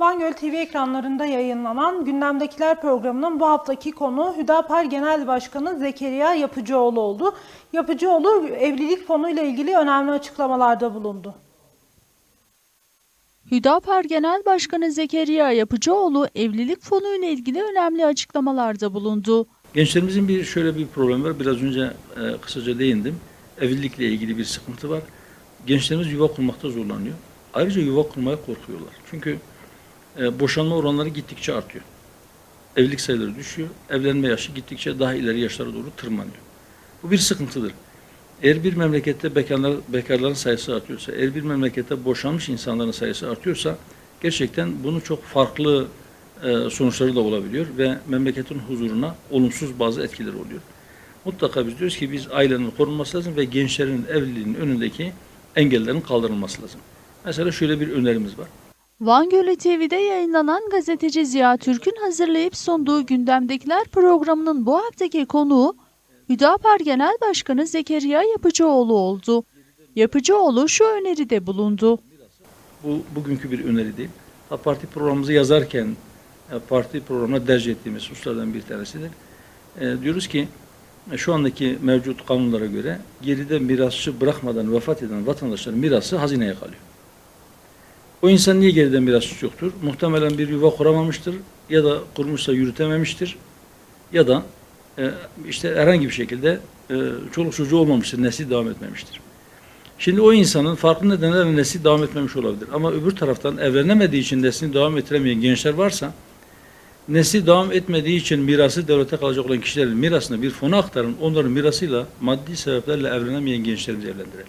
Van Göl TV ekranlarında yayınlanan Gündemdekiler programının bu haftaki konu Hüdapar Genel Başkanı Zekeriya Yapıcıoğlu oldu. Yapıcıoğlu evlilik fonu ile ilgili önemli açıklamalarda bulundu. Hüdapar Genel Başkanı Zekeriya Yapıcıoğlu evlilik fonu ile ilgili önemli açıklamalarda bulundu. Gençlerimizin bir şöyle bir problem var. Biraz önce e, kısaca değindim. Evlilikle ilgili bir sıkıntı var. Gençlerimiz yuva kurmakta zorlanıyor. Ayrıca yuva kurmaya korkuyorlar. Çünkü e, boşanma oranları gittikçe artıyor. Evlilik sayıları düşüyor. Evlenme yaşı gittikçe daha ileri yaşlara doğru tırmanıyor. Bu bir sıkıntıdır. Eğer bir memlekette bekarlar, bekarların sayısı artıyorsa, eğer bir memlekette boşanmış insanların sayısı artıyorsa gerçekten bunun çok farklı e, sonuçları da olabiliyor ve memleketin huzuruna olumsuz bazı etkileri oluyor. Mutlaka biz diyoruz ki biz ailenin korunması lazım ve gençlerin evliliğinin önündeki engellerin kaldırılması lazım. Mesela şöyle bir önerimiz var. Van Gölü TV'de yayınlanan gazeteci Ziya Türk'ün hazırlayıp sunduğu Gündemdekiler programının bu haftaki konuğu Hüdapar Genel Başkanı Zekeriya Yapıcıoğlu oldu. Yapıcıoğlu şu öneride bulundu. Bu bugünkü bir öneri değil. Ha, Parti programımızı yazarken parti programına derc ettiğimiz hususlardan bir tanesidir. E, diyoruz ki şu andaki mevcut kanunlara göre geride mirasçı bırakmadan vefat eden vatandaşların mirası hazineye kalıyor. O insan niye geride mirasçı yoktur? Muhtemelen bir yuva kuramamıştır ya da kurmuşsa yürütememiştir ya da e, işte herhangi bir şekilde e, çoluk çocuğu olmamıştır, nesli devam etmemiştir. Şimdi o insanın farklı nedenlerle nesli devam etmemiş olabilir. Ama öbür taraftan evlenemediği için neslini devam ettiremeyen gençler varsa nesli devam etmediği için mirası devlete kalacak olan kişilerin mirasını bir fona aktarın. Onların mirasıyla maddi sebeplerle evlenemeyen gençlerimizi evlendirelim.